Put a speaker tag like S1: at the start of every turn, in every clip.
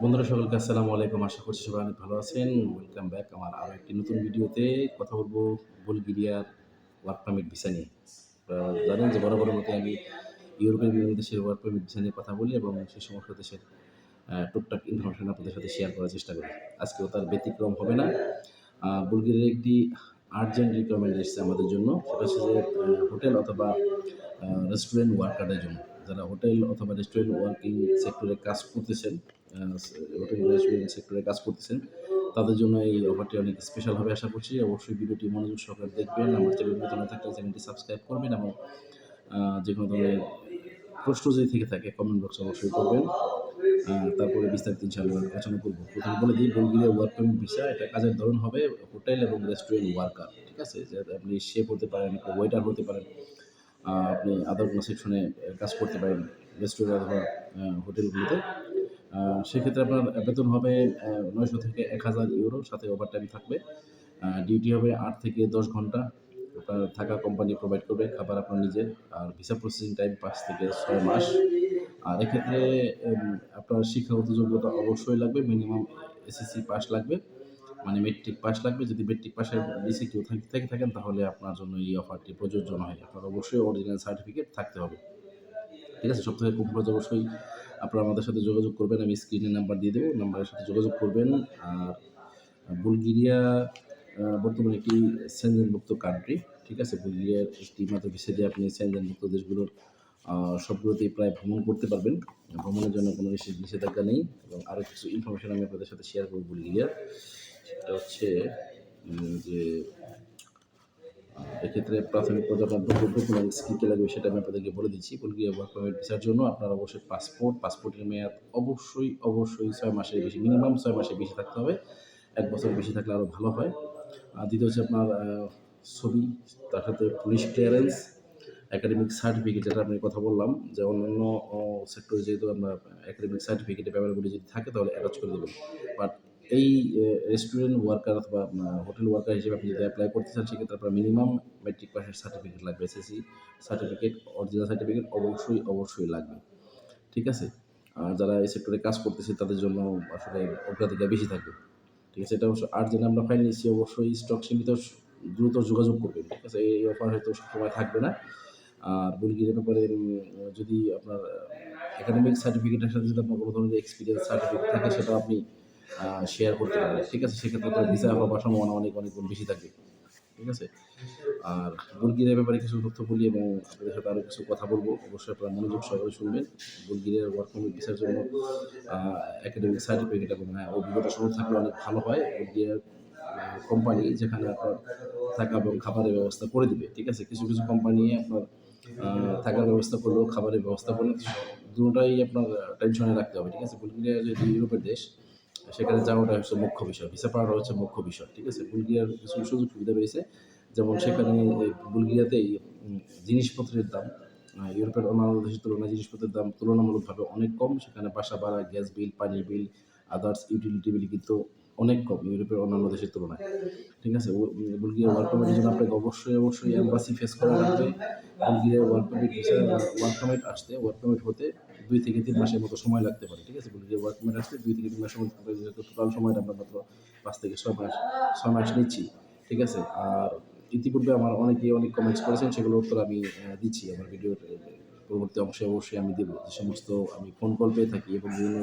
S1: বন্ধুরা, সকলকে আসসালামু আলাইকুম। আশা করছি সবাই অনেক ভালো আছেন। ওয়েলকাম ব্যাক আমার আরও একটি নতুন ভিডিওতে কথা বলব বুলগেরিয়ার ওয়ার্ক পারমিট ভিসা নিয়ে। জানেন যে বড় বড় মতো আমি ইউরোপের বিভিন্ন দেশের ওয়ার্ক পারমিট ভিসা নিয়ে কথা বলি এবং সেই সমস্ত দেশের টুকটাক ইনফরমেশন আপনাদের সাথে শেয়ার করার চেষ্টা করি। আজকেও তার ব্যতিক্রম হবে না। বুলগেরিয়ার একটি আর্জেন্ট রিকোয়ারমেন্ট এসেছে আমাদের জন্য। সেটা হচ্ছে যে হোটেল অথবা রেস্টুরেন্ট ওয়ার্কারদের জন্য। যারা হোটেল অথবা রেস্টুরেন্ট ওয়ার্কিং সেক্টরে কাজ করতেছেন হোটেল রেস্টুরেন্ট সেক্টরে কাজ করতেছেন, তাদের জন্য এই অফারটি অনেক স্পেশাল হবে আশা করছি। অবশ্যই ভিডিওটি মনোযোগ সহকারে দেখবেন। আমার চ্যানেল নতুন থাকলে চ্যানেলটি সাবস্ক্রাইব করবেন এবং যে কোনো ধরনের প্রশ্ন যদি থেকে থাকে কমেন্ট বক্সে অবশ্যই করবেন। তারপরে বিস্তারিত ইনশাআল্লাহ আলোচনা করব। প্রথমে বলে দিই, বুলগেরিয়া ওয়ার্ক পারমিট ভিসা এটা কাজের ধরন হবে হোটেল এবং রেস্টুরেন্ট ওয়ার্কার ঠিক আছে? আপনি শেফ হতে পারেন ওয়েটার হতে পারেন। আপনি আদার কোনো সেকশনে কাজ করতে পারেন রেস্টুরেন্ট অথবা হোটেলগুলোতে সেক্ষেত্রে আপনার বেতন হবে নয়শো থেকে এক হাজার ইউরো সাথে ওভারটাইম থাকবে। ডিউটি হবে আট থেকে দশ ঘণ্টা। আপনার থাকা কোম্পানি প্রোভাইড করবে, খাবার আপনার নিজের, আর ভিসা প্রসেসিং টাইম পাঁচ থেকে ছয় মাস। আর এক্ষেত্রে আপনার শিক্ষাগত যোগ্যতা অবশ্যই লাগবে মিনিমাম এসএসসি পাস লাগবে। মানে মেট্রিক পাস লাগবে যদি মেট্রিক পাসের নিচে কেউ থাক- থেকে থাকেন তাহলে আপনার জন্য এই অফারটি প্রযোজ্য নয়। আপনার অবশ্যই অরিজিনাল সার্টিফিকেট থাকতে হবে। ঠিক আছে? সব থেকে খুব অবশ্যই আপনারা আমাদের সাথে যোগাযোগ করবেন। আমি স্ক্রিনে নাম্বার দিয়ে দেবো। নাম্বারের সাথে যোগাযোগ করবেন। আর বুলগেরিয়া বর্তমানে একটি সেনজেনভুক্ত কান্ট্রি ঠিক আছে? বুলগেরিয়ার একটি মাত্র দিয়ে আপনি সেনজেনভুক্ত দেশগুলোর সবগুলোতেই প্রায় ভ্রমণ করতে পারবেন। ভ্রমণের জন্য কোনো বিশেষ নিষেধাজ্ঞা নেই। এবং আরও কিছু ইনফরমেশন আমি আপনাদের সাথে শেয়ার করব বুলগেরিয়ার। সেটা হচ্ছে যে এক্ষেত্রে প্রাথমিক পর্যায়ে ডকুমেন্টস কী কী লাগবে সেটা আমি আপনাদেরকে বলে দিচ্ছি। বুলগেরিয়া ওয়ার্ক পারমিট ভিসার জন্য আপনার অবশ্যই পাসপোর্ট পাসপোর্টের মেয়াদ অবশ্যই অবশ্যই ছয় মাসের বেশি মিনিমাম ছয় মাসের বেশি থাকতে হবে। এক বছর বেশি থাকলে আরও ভালো হয়। আর দ্বিতীয় হচ্ছে আপনার ছবি, তার সাথে পুলিশ ক্লিয়ারেন্স একাডেমিক সার্টিফিকেট যেটা আমি কথা বললাম, যে অন্যান্য সেক্টরে যেহেতু আমরা একাডেমিক সার্টিফিকেটের ব্যাপারগুলি যদি থাকে তাহলে অ্যাটাচ করে দেবেন। বাট এই রেস্টুরেন্ট ওয়ার্কার অথবা হোটেল ওয়ার্কার হিসেবে আপনি যদি অ্যাপ্লাই করতে চান, সেক্ষেত্রে আপনার মিনিমাম মেট্রিক পাসের সার্টিফিকেট লাগবে এসএসসি সার্টিফিকেট অরিজিনাল সার্টিফিকেট অবশ্যই অবশ্যই লাগবে। ঠিক আছে? আর যারা এই সেক্টরে কাজ করতেছে, তাদের জন্য আসলে অগ্রাধিকার বেশি থাকবে। ঠিক আছে? এটা অবশ্য, আর যেন আমরা ফাইল নিচ্ছি অবশ্যই স্টক সীমিত, দ্রুত যোগাযোগ করবেন। ঠিক আছে? এই অফার হয়তো সবসময় থাকবে না। আর বুলগিরির ব্যাপারে যদি আপনার একাডেমিক সার্টিফিকেটের সাথে যদি আপনার কোনো ধরনের এক্সপিরিয়েন্স সার্টিফিকেট থাকে সেটা আপনি শেয়ার করতে পারেন ঠিক আছে? সেক্ষেত্রে ভিসা হওয়ার সম্ভাবনা অনেক অনেক বেশি থাকবে। ঠিক আছে? আর বুলগিরিয়ার ব্যাপারে কিছু তথ্য বলি এবং আপনাদের সাথে আরও কিছু কথা বলব। অবশ্যই আপনারা মনোযোগ সহকারে শুনবেন। বুলগিরিয়ার ওয়ার্ক পারমিট ভিসার জন্য একাডেমিক সার্টিফিকেট এবং হ্যাঁ, অভিজ্ঞতা শুরু থাকলে অনেক ভালো হয়। বুলগিরিয়ার কোম্পানি যেখানে আপনার থাকা এবং খাবারের ব্যবস্থা করে দিবে। ঠিক আছে? কিছু কিছু কোম্পানি আপনার থাকার ব্যবস্থা করলেও খাবারের ব্যবস্থা করলে দুটোটাই আপনার টেনশনে রাখতে হবে। ঠিক আছে? বুলগেরিয়া যেহেতু ইউরোপের দেশ সেখানে যাওয়াটা হচ্ছে মুখ্য বিষয়। ভিসা পাওয়াটা হচ্ছে মুখ্য বিষয়, ঠিক আছে? বুলগেরিয়ার কিছু সুযোগ সুবিধা রয়েছে যেমন সেখানে বুলগেরিয়াতে জিনিসপত্রের দাম ইউরোপের অন্যান্য দেশের তুলনায় জিনিসপত্রের দাম তুলনামূলকভাবে অনেক কম। সেখানে বাসা ভাড়া, গ্যাস বিল পানি বিল আদার্স ইউটিলিটি বিল কিন্তু অনেক কম ইউরোপের অন্যান্য দেশের তুলনায়, ঠিক আছে? বুলগেরিয়া ওয়ার্ক পারমিটের জন্য আপনাকে অবশ্যই অবশ্যই এম্বাসি ফেস করা লাগবে। Bulgaria work permit work permit আসতে ওয়ার্ক পারমিট হতে দুই থেকে তিন মাসের মতো সময় লাগতে পারে ঠিক আছে? বুলগেরিয়া ওয়ার্ক পারমিট আসতে দুই থেকে তিন মাসের মতো টোটাল সময়টা আমরা মাত্র পাঁচ থেকে ছয় মাস ছয় মাস নিচ্ছি ঠিক আছে? আর ইতিপূর্বে আমার অনেকে অনেক কমেন্টস করেছেন সেগুলোর উত্তর আমি দিচ্ছি। আমার ভিডিওর পরবর্তী অংশে অবশ্যই আমি দেবো। যে সমস্ত আমি ফোন কল পেয়ে থাকি এবং বিভিন্ন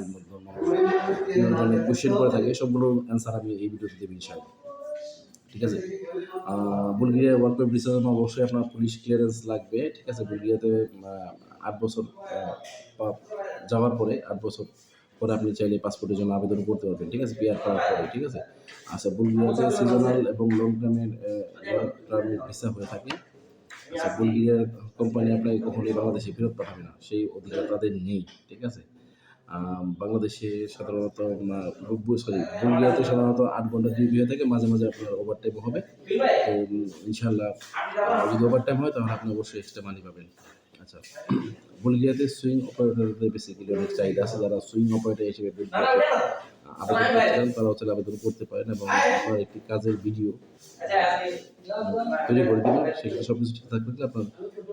S1: বিভিন্ন ধরনের কোশ্চেন করে থাকি সবগুলোর অ্যান্সার আমি এই ভিডিওতে দেবো ইনশাআল্লাহ ঠিক আছে? বুলগেরিয়া ওয়ার্ক ভিসার জন্য অবশ্যই আপনার পুলিশ ক্লিয়ারেন্স লাগবে ঠিক আছে? বুলগেরিয়াতে আট বছর যাওয়ার পরে আট বছর পরে আপনি চাইলে পাসপোর্টের জন্য আবেদন করতে পারবেন, ঠিক আছে? পিআর করার পরে, ঠিক আছে? আচ্ছা বুলগেরিয়াতে সিজনাল এবং লং টার্মের টার্মের ভিসা হয়ে থাকে। আচ্ছা বুলগেরিয়ার কোম্পানি আপনাকে কখনোই বাংলাদেশে ফেরত পাঠাবে না, সেই অধিকার তাদের নেই, ঠিক আছে? বাংলাদেশে সাধারণত সরি বুলগেরিয়াতে সাধারণত আট ঘণ্টা ডিউটি হয়ে থাকে, মাঝে মাঝে আপনার ওভার টাইম হবে। তো ইনশাল্লাহ যদি ওভার টাইম হয়, তাহলে আপনি অবশ্যই এক্সট্রা মানি পাবেন। আচ্ছা। বুলগেরিয়াতে সুইং অপারেটরদের বেসিক্যালি অনেক চাহিদা আছে, যারা সুইং অপারেটর হিসেবে আবেদন করতে চান তারা হচ্ছে আবেদন করতে পারেন এবং আপনার একটি কাজের ভিডিও তৈরি করে দেবেন। সেক্ষেত্রে সব কিছু ঠিক থাকলে আপনার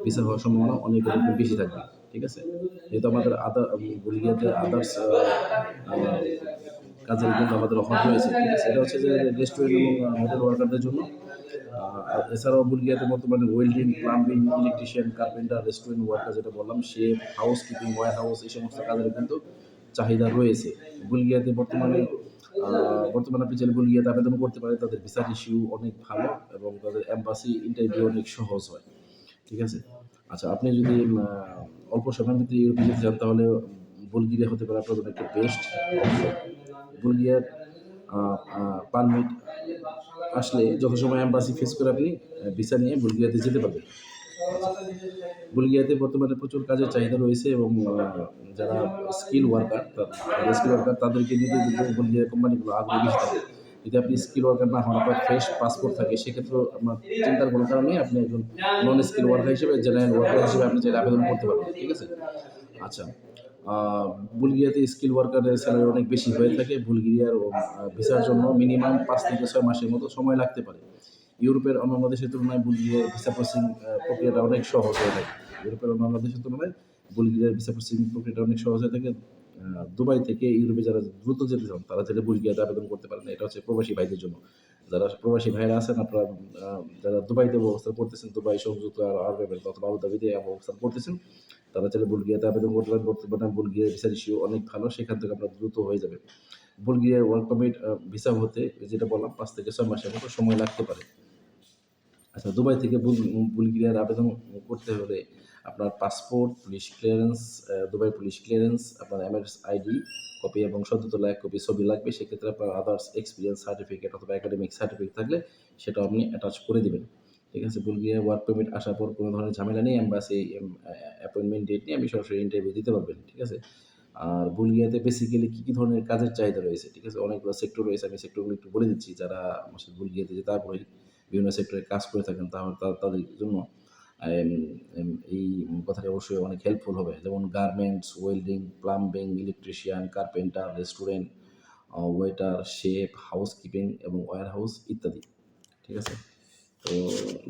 S1: ভিসা হওয়ার সম্ভাবনা অনেক অনেক বেশি থাকবে, ঠিক আছে? যেহেতু আমাদের আদার বুলগিয়াতে আদার্স কাজের কিন্তু আমাদের অফার রয়েছে, ঠিক আছে? এটা হচ্ছে যে রেস্টুরেন্ট এবং হোটেল ওয়ার্কারদের জন্য। এছাড়াও বুলগিয়াতে বর্তমানে welding plumbing electrician carpenter restaurant worker যেটা বললাম chef housekeeping warehouse এই সমস্ত কাজের কিন্তু চাহিদা রয়েছে। বুলগিয়াতে বর্তমানে বর্তমানে আপনি চাইলে বুলগিয়াতে আবেদন করতে পারেন, তাদের ভিসার ইস্যু অনেক ভালো এবং তাদের এম্বাসি ইন্টারভিউ অনেক সহজ হয়। ঠিক আছে? আচ্ছা আপনি যদি অল্প সময়ের ভিতরে ইউরোপে যেতে চান, তাহলে বুলগিরিয়া হতে পারে আপনার জন্য একটা বেস্ট বুলগিয়ার পারমিট আসলে যত সময় এম্বাসি ফেস করে আপনি ভিসা নিয়ে বুলগিয়াতে যেতে পারবেন। বুলগিয়াতে বর্তমানে প্রচুর কাজের চাহিদা রয়েছে এবং যারা স্কিল ওয়ার্কার স্কিল ওয়ার্কার তাদেরকে নিতে কিন্তু বুলগিয়া কোম্পানিগুলো আগ্রহ থাকে, যদি আপনি স্কিল ওয়ার্কার না হন, আপনার ফ্রেশ পাসপোর্ট থাকে সেক্ষেত্রে আপনার চিন্তার কোনো কারণ আপনি একজন নন স্কিল ওয়ার্কার হিসেবে জেনারেল ওয়ার্কার হিসেবে আপনি চাইলে আবেদন করতে পারবেন, ঠিক আছে? আচ্ছা বুলগিরিয়াতে স্কিল ওয়ার্কারের স্যালারি অনেক বেশি হয়ে থাকে। বুলগিরিয়ার ভিসার জন্য মিনিমাম পাঁচ থেকে ছয় মাসের মতো সময় লাগতে পারে। ইউরোপের অন্যান্য দেশের তুলনায় বুলগিরিয়ার ভিসা প্রসেসিং প্রক্রিয়াটা অনেক সহজ হয়ে থাকে। ইউরোপের অন্যান্য দেশের তুলনায় বুলগিরিয়ার ভিসা প্রসেসিং প্রক্রিয়াটা অনেক সহজ হয়ে থাকে। দুবাই থেকে ইউরোপে যারা দ্রুত যেতে চান, তারা চাইলে বুলগিয়াতে আবেদন করতে পারেন। এটা হচ্ছে প্রবাসী ভাইদের জন্য। যারা প্রবাসী ভাইরা আছেন, আপনারা যারা দুবাইতে অবস্থান করতেছেন, দুবাই সংযুক্ত আরব এমিরেট অথবা আবুধাবিতে অবস্থান করতেছেন তারা চাইলে বুলগিয়াতে আবেদন করতে পারেন বর্তমানে বুলগিয়ার ভিসার ইস্যু অনেক ভালো, সেখান থেকে আপনার দ্রুত হয়ে যাবে। বুলগিয়ার ওয়ার্ক পারমিট ভিসা হতে যেটা বললাম, পাঁচ থেকে ছয় মাসের মতো সময় লাগতে পারে। আচ্ছা দুবাই থেকে বুল- বুলগেরিয়ার আবেদন করতে হলে আপনার passport police clearance Dubai police clearance আপনার এমএস আইডি কপি এবং সদ্যতলা এক কপি ছবি লাগবে। সেক্ষেত্রে আপনার আদার্স এক্সপিরিয়েন্স সার্টিফিকেট অথবা একাডেমিক সার্টিফিকেট থাকলে সেটা আপনি অ্যাটাচ করে দিবেন। ঠিক আছে? বুলগেরিয়া ওয়ার্ক পারমিট আসার পর কোনো ধরনের ঝামেলা নেই এম্বাসি অ্যাপয়েন্টমেন্ট ডেট নিয়ে আপনি সরাসরি ইন্টারভিউ দিতে পারবেন, ঠিক আছে? আর বুলগিয়াতে বেসিক্যালি কী কী ধরনের কাজের চাহিদা রয়েছে, ঠিক আছে? অনেকগুলো সেক্টর রয়েছে, আমি সেক্টরগুলো একটু বলে দিচ্ছি। যারা বুলগিয়াতে যে তারপরে বিভিন্ন সেক্টরে কাজ করে থাকেন, তাহলে তাদের জন্য এই কথাটা অবশ্যই অনেক হেল্পফুল হবে। যেমন garments welding plumbing electrician carpenter restaurant waiter chef housekeeping এবং ওয়ার হাউস ইত্যাদি, ঠিক আছে? তো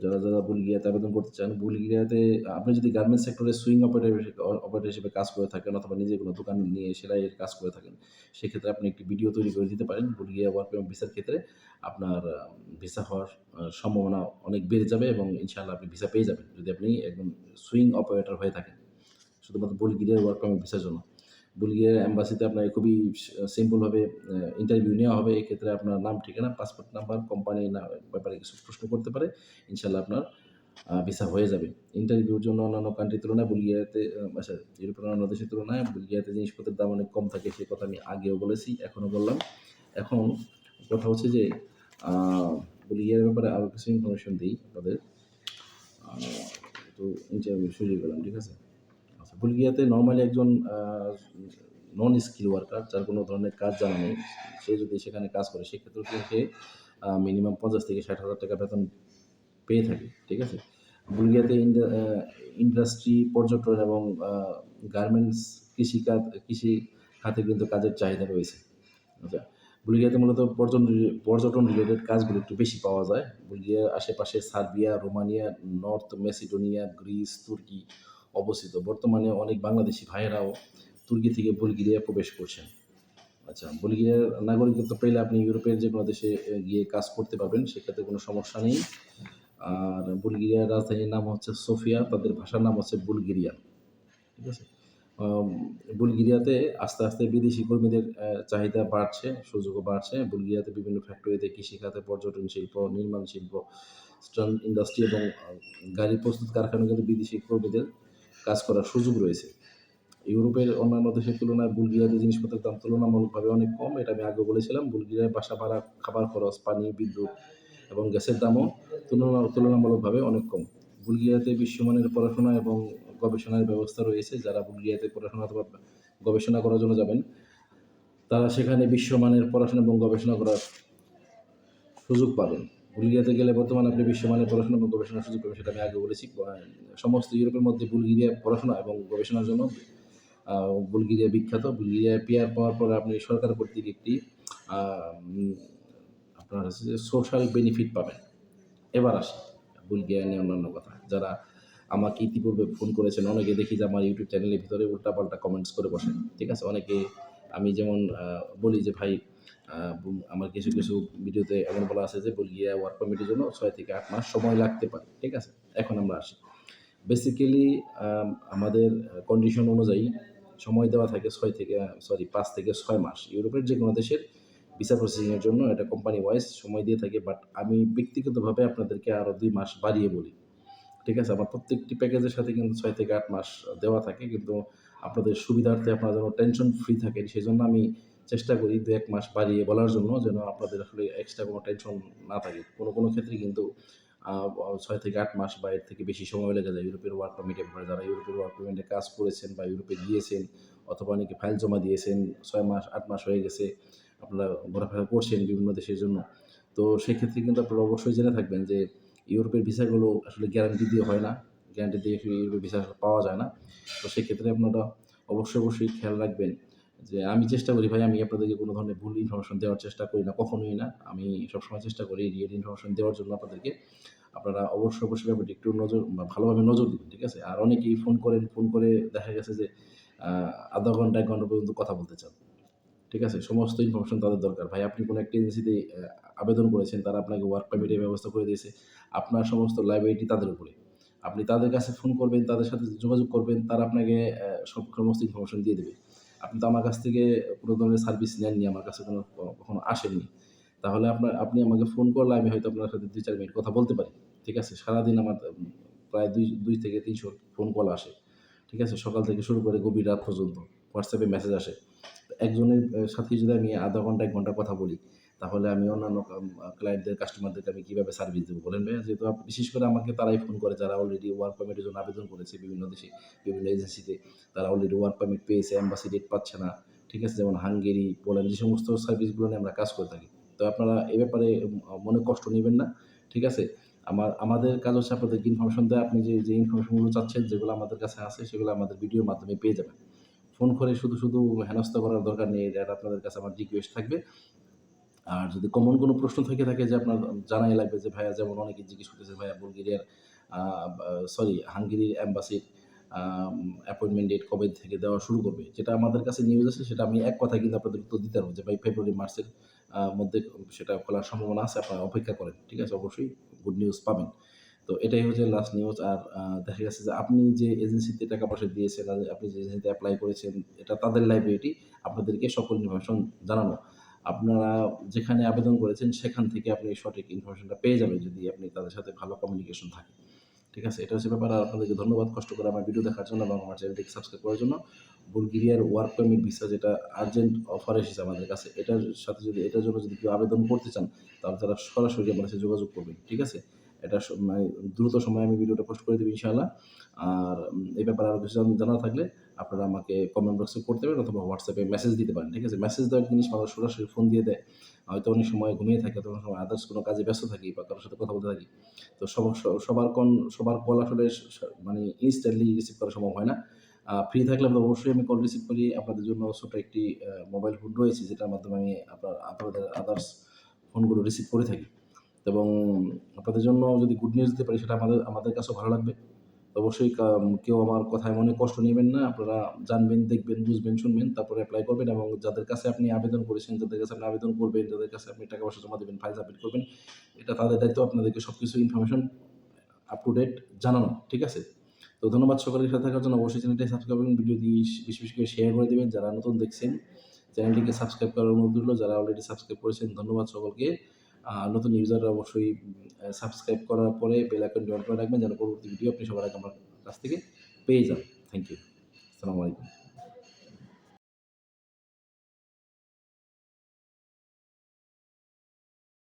S1: যারা যারা বুলগিয়াতে আবেদন করতে চান বুলগিয়াতে আপনি যদি গার্মেন্টস সেক্টরে সুইং অপারেটর অপারেটর হিসেবে কাজ করে থাকেন অথবা নিজে কোনো দোকান নিয়ে সেলাইয়ের কাজ করে থাকেন, সেক্ষেত্রে আপনি একটি ভিডিও তৈরি করে দিতে পারেন। বুলগিয়া ওয়ার্ক পারমিট ভিসার ক্ষেত্রে আপনার ভিসা হওয়ার সম্ভাবনা অনেক বেড়ে যাবে এবং ইনশাআল্লাহ আপনি ভিসা পেয়ে যাবেন যদি আপনি একদম সুইং অপারেটর হয়ে থাকেন। শুধুমাত্র বুলগিরিয়ার ওয়ার্ক পারমিট ভিসার জন্য। বুলগিরিয়ার অ্যাম্বাসিতে আপনার খুবই সিম্পলভাবে ইন্টারভিউ নেওয়া হবে। এক্ষেত্রে আপনার নাম ঠিকানা পাসপোর্ট নাম্বার কোম্পানি ব্যাপারে কিছু প্রশ্ন করতে পারে। ইনশাল্লাহ আপনার ভিসা হয়ে যাবে। ইন্টারভিউর জন্য অন্যান্য কান্ট্রির তুলনায় বুলগিয়াতে আহ, আচ্ছা ইউরোপের অন্যান্য দেশের তুলনায় বুলগিয়াতে জিনিসপত্রের দাম অনেক কম থাকে সেই কথা আমি আগেও বলেছি এখনও বললাম। এখন কথা হচ্ছে যে আহ, বুলগিয়ার ব্যাপারে আরও কিছু ইনফরমেশন দিই আপনাদের। তো ইন্টারভিউ শুরু করলাম ঠিক আছে? বুলগিয়াতে নর্মালি একজন নন স্কিল ওয়ার্কার যার কোনো ধরনের কাজ জানা নেই, সে যদি সেখানে কাজ করে, সেক্ষেত্রে সে মিনিমাম পঞ্চাশ থেকে ষাট হাজার টাকা বেতন পেয়ে থাকে, ঠিক আছে? বুলগিয়াতে ইন্ডাস্ট্রি পর্যটন এবং গার্মেন্টস কৃষিকাজ, কৃষি খাতে কিন্তু কাজের চাহিদা রয়েছে আচ্ছা? বুলগিয়াতে মূলত পর্যটন পর্যটন রিলেটেড কাজগুলো একটু বেশি পাওয়া যায়। বুলগিয়ার আশেপাশে Serbia, Romania, North Macedonia, Greece, তুর্কি অবস্থিত। বর্তমানে অনেক বাংলাদেশি ভাইয়েরাও তুর্কি থেকে বুলগেরিয়া প্রবেশ করছেন। আচ্ছা বুলগেরিয়ার নাগরিকত্ব পেলে আপনি ইউরোপের যে কোনো দেশে গিয়ে কাজ করতে পারবেন, সেক্ষেত্রে কোনো সমস্যা নেই। আর বুলগেরিয়ার রাজধানীর নাম হচ্ছে সোফিয়া, তাদের ভাষার নাম হচ্ছে বুলগেরিয়া। ঠিক আছে? বুলগেরিয়াতে আস্তে আস্তে বিদেশি কর্মীদের চাহিদা বাড়ছে, সুযোগও বাড়ছে। বুলগেরিয়াতে বিভিন্ন ফ্যাক্টরিতে কৃষিখাতে পর্যটন শিল্প, নির্মাণ শিল্প স্টান ইন্ডাস্ট্রি এবং গাড়ি প্রস্তুত কারখানা কিন্তু বিদেশি কর্মীদের কাজ করার সুযোগ রয়েছে। ইউরোপের অন্যান্য দেশের তুলনায় বুলগেরিয়াতে জিনিসপত্রের দাম তুলনামূলকভাবে অনেক কম, এটা আমি আগে বলেছিলাম। বুলগেরিয়ার বাসা ভাড়া, খাবার খরচ, পানি, বিদ্যুৎ এবং গ্যাসের দামও তুলনা, তুলনামূলকভাবে অনেক কম। বুলগেরিয়াতে বিশ্বমানের পড়াশোনা এবং গবেষণার ব্যবস্থা রয়েছে। যারা বুলগেরিয়াতে পড়াশোনা অথবা গবেষণা করার জন্য যাবেন, তারা সেখানে বিশ্বমানের পড়াশোনা এবং গবেষণা করার সুযোগ পাবেন। বুলগেরিয়াতে গেলে বর্তমানে আপনি বিশ্বমানের পড়াশোনা এবং গবেষণার সুযোগ পাবেন, সেটা আমি আগে বলেছি। সমস্ত ইউরোপের মধ্যে বুলগেরিয়া পড়াশোনা এবং গবেষণার জন্য বুলগেরিয়া বিখ্যাত। বুলগেরিয়া পিয়ার পাওয়ার পরে আপনি সরকার কর্তৃক একটি আপনার হচ্ছে যে সোশ্যাল বেনিফিট পাবেন। এবার আসি, বুলগেরিয়া নিয়ে অন্যান্য কথা। যারা আমাকে ইতিপূর্বে ফোন করেছেন, অনেকে দেখি যে আমার ইউটিউব চ্যানেলের ভিতরে উল্টাপাল্টা কমেন্টস করে বসেন, ঠিক আছে? অনেকে আমি যেমন বলি যে, ভাই আমার কিছু কিছু ভিডিওতে এমন বলা আছে যে বুলগিয়া ওয়ার্ক পারমিটের জন্য ছয় থেকে আট মাস সময় লাগতে পারে, ঠিক আছে? এখন আমরা আসি। বেসিক্যালি আমাদের কন্ডিশন অনুযায়ী সময় দেওয়া থাকে ছয় থেকে সরি পাঁচ থেকে ছয় মাস। ইউরোপের যে কোনো দেশের ভিসা প্রসেসিংয়ের জন্য এটা কোম্পানি ওয়াইজ সময় দিয়ে থাকে বাট আমি ব্যক্তিগতভাবে আপনাদেরকে আরও দুই মাস বাড়িয়ে বলি, ঠিক আছে? আমার প্রত্যেকটি প্যাকেজের সাথে কিন্তু ছয় থেকে আট মাস দেওয়া থাকে, কিন্তু আপনাদের সুবিধার্থে আপনারা যেন টেনশন ফ্রি থাকেন সেই জন্য আমি চেষ্টা করি দু এক মাস বাড়িয়ে বলার জন্য যেন আপনাদের আসলে এক্সট্রা কোনো টেনশন না থাকে। কোনো কোনো ক্ষেত্রে কিন্তু ছয় থেকে আট মাস বা এর থেকে বেশি সময় লেগে যায়। ইউরোপের ওয়ার্ক পারমিটের ব্যাপারে যারা ইউরোপের ওয়ার্ক পারমিটে কাজ করেছেন বা ইউরোপে গিয়েছেন অথবা অনেকে ফাইল জমা দিয়েছেন, ছয় মাস, আট মাস হয়ে গেছে, আপনারা ঘোরাফেরা করছেন বিভিন্ন দেশের জন্য। তো সেক্ষেত্রে কিন্তু আপনারা অবশ্যই জেনে থাকবেন যে ইউরোপের ভিসাগুলো আসলে গ্যারান্টি দিয়ে হয় না। গ্যারান্টি দিয়ে ইউরোপের ভিসা পাওয়া যায় না। তো সেক্ষেত্রে আপনারা অবশ্যই অবশ্যই খেয়াল রাখবেন। যে আমি চেষ্টা করি, ভাই, আমি আপনাদেরকে কোনো ধরনের ভুল ইনফরমেশন দেওয়ার চেষ্টা করি না, কখনোই না। আমি সবসময় চেষ্টা করি রিয়েল ইনফরমেশন দেওয়ার জন্য আপনাদেরকে। আপনারা অবশ্যই অবশ্যই ব্যাপারটি একটু নজর, ভালোভাবে নজর দিবেন, ঠিক আছে? আর অনেকেই ফোন করেন ফোন করে দেখা গেছে যে আধা ঘণ্টা, এক ঘণ্টা পর্যন্ত কথা বলতে চান, ঠিক আছে? সমস্ত ইনফরমেশন তাদের দরকার। ভাই, আপনি কোনো একটা এজেন্সিতে আবেদন করেছেন, তারা আপনাকে ওয়ার্ক পারমিটের ব্যবস্থা করে দিয়েছে, আপনার সমস্ত লাইব্রেরিটি তাদের উপরে। আপনি তাদের কাছে ফোন করবেন, তাদের সাথে যোগাযোগ করবেন, তারা আপনাকে সব সমস্ত ইনফরমেশন দিয়ে দেবে। আপনি তো আমার কাছ থেকে কোনো ধরনের সার্ভিস নেননি, আমার কাছে কোনো কখনো আসেননি। তাহলে আপনার, আপনি আমাকে ফোন করলে আমি হয়তো আপনার সাথে দুই, চার মিনিট কথা বলতে পারি, ঠিক আছে? সারাদিন আমার প্রায় দুই দুই থেকে তিনশো ফোন কল আসে, ঠিক আছে? সকাল থেকে শুরু করে গভীর রাত পর্যন্ত হোয়াটসঅ্যাপে মেসেজ আসে। একজনের সাথে যদি আমি আধা ঘণ্টা, এক ঘণ্টা কথা বলি তাহলে আমি অন্যান্য ক্লায়েন্টদের কাস্টমারদেরকে আমি কীভাবে সার্ভিস দেবো বলেন ভাইয়া? যেহেতু বিশেষ করে আমাকে তারাই ফোন করে, যারা অলরেডি ওয়ার্ক পারমিটের জন্য আবেদন করেছে বিভিন্ন দেশে, বিভিন্ন এজেন্সিতে তারা অলরেডি ওয়ার্ক পারমিট পেয়েছে অ্যাম্বাসি ডেট পাচ্ছে না, ঠিক আছে? যেমন হাঙ্গেরি, পোল্যান্ড, যে সমস্ত সার্ভিসগুলো নিয়ে আমরা কাজ করে থাকি। তো আপনারা এ ব্যাপারে মনে কষ্ট নেবেন না, ঠিক আছে? আমার, আমাদের কাজ হচ্ছে আপনাদেরকে ইনফরমেশন দেয়, আপনি যে যে ইনফরমেশনগুলো চাচ্ছেন, যেগুলো আমাদের কাছে আছে, সেগুলো আমাদের ভিডিওর মাধ্যমে পেয়ে যাবেন। ফোন করে শুধু শুধু হেনস্থা করার দরকার নেই আপনাদের কাছে আমার রিকোয়েস্ট থাকবে। আর যদি কমন কোনো প্রশ্ন থেকে থাকে যে আপনার জানাই লাগবে যে, ভাইয়া যেমন অনেকে জিজ্ঞেস করতেছে, ভাইয়া বুলগেরিয়ার সরি হাঙ্গেরির অ্যাম্বাসির অ্যাপয়েন্টমেন্ট ডেট কবে থেকে দেওয়া শুরু করবে? যেটা আমাদের কাছে নিউজ আছে, সেটা আমি এক কথায় কিন্তু আপনাদের উত্তর দিতে পারব যে, ভাই ফেব্রুয়ারি মার্চের মধ্যে সেটা খোলার সম্ভাবনা আছে, আপনারা অপেক্ষা করেন, ঠিক আছে? অবশ্যই গুড নিউজ পাবেন। তো এটাই হচ্ছে লাস্ট নিউজ আর দেখা গেছে যে, আপনি যে এজেন্সিতে টাকা পয়সা দিয়েছেন, আপনি যে এজেন্সিতে অ্যাপ্লাই করেছেন, এটা তাদের লাইব্রেরিটি আপনাদেরকে সকল ইনফরমেশন জানানো। আপনারা যেখানে আবেদন করেছেন, সেখান থেকে আপনি সঠিক ইনফরমেশনটা পেয়ে যাবেন যদি আপনি তাদের সাথে ভালো কমিউনিকেশন থাকে। ঠিক আছে? এটা হচ্ছে ব্যাপার। আর আপনাদেরকে ধন্যবাদ কষ্ট করে আমার ভিডিও দেখার জন্য এবং আমার চ্যানেলটিকে সাবস্ক্রাইব করার জন্য। বুলগেরিয়ার ওয়ার্ক পারমিট ভিসা যেটা আর্জেন্ট অফার এসেছে আমাদের কাছে, এটার সাথে যদি, এটার জন্য যদি কেউ আবেদন করতে চান, তাহলে তারা সরাসরি আমার সাথে যোগাযোগ করবেন। ঠিক আছে? এটা মানে দ্রুত সময়ে আমি ভিডিওটা পোস্ট করে দেবো ইনশাআল্লাহ। আর এই ব্যাপারে আরও কিছু জানা থাকলে আপনারা আমাকে কমেন্ট বক্সে করতে পারেন অথবা হোয়াটসঅ্যাপে মেসেজ দিতে পারেন, ঠিক আছে? মেসেজ দেওয়ার জিনিস মানুষ সরাসরি ফোন দিয়ে দেয়। হয়তো অনেক সময় ঘুমিয়ে থাকে তখন সময় আদার্স কোনো কাজে ব্যস্ত থাকি বা কারোর সাথে কথা বলতে থাকি। তো সব স- সবার কোন সবার কল আসলে মানে ইনস্ট্যান্টলি রিসিভ করা সম্ভব হয় না। ফ্রি থাকলে আমি অবশ্যই আমি কল রিসিভ করি। আপনাদের জন্য ছোট একটি মোবাইল ফোন রয়েছে, যেটার মাধ্যমে আমি আপনার, আপনাদের আদার্স ফোনগুলো রিসিভ করে থাকি। এবং আপনাদের জন্য যদি গুড নিউজ দিতে পারি, সেটা আমাদের আমাদের কাছেও ভালো লাগবে। অবশ্যই কেউ আমার কথায় মনে কষ্ট নেবেন না। আপনারা জানবেন, দেখবেন, বুঝবেন, শুনবেন, তারপরে অ্যাপ্লাই করবেন এবং যাদের কাছে আপনি আবেদন করেছেন, যাদের কাছে আপনি আবেদন করবেন, যাদের কাছে আপনি টাকা পয়সা জমা দেবেন ফাইল সাবমিট করবেন, এটা তাদের দায়িত্ব আপনাদেরকে সব কিছু ইনফরমেশন আপ টু ডেট জানানো, ঠিক আছে? তো ধন্যবাদ সকলের সাথে থাকার জন্য। অবশ্যই চ্যানেলটি সাবস্ক্রাইব করবেন ভিডিও দিয়ে বেশি বেশি করে শেয়ার করে দেবেন। যারা নতুন দেখছেন চ্যানেলটিকে সাবস্ক্রাইব করার অনুরোধ রইল। যারা অলরেডি সাবস্ক্রাইব করেছেন, ধন্যবাদ সকলকে। নতুন ইউজাররা অবশ্যই সাবস্ক্রাইব করার পরে বেল আইকনটি অন করে রাখবেন, যেন পরবর্তী ভিডিও আপনি সবার আগে আমার কাছ থেকে পেয়ে যান। থ্যাংক ইউ আসসালামু আলাইকুম।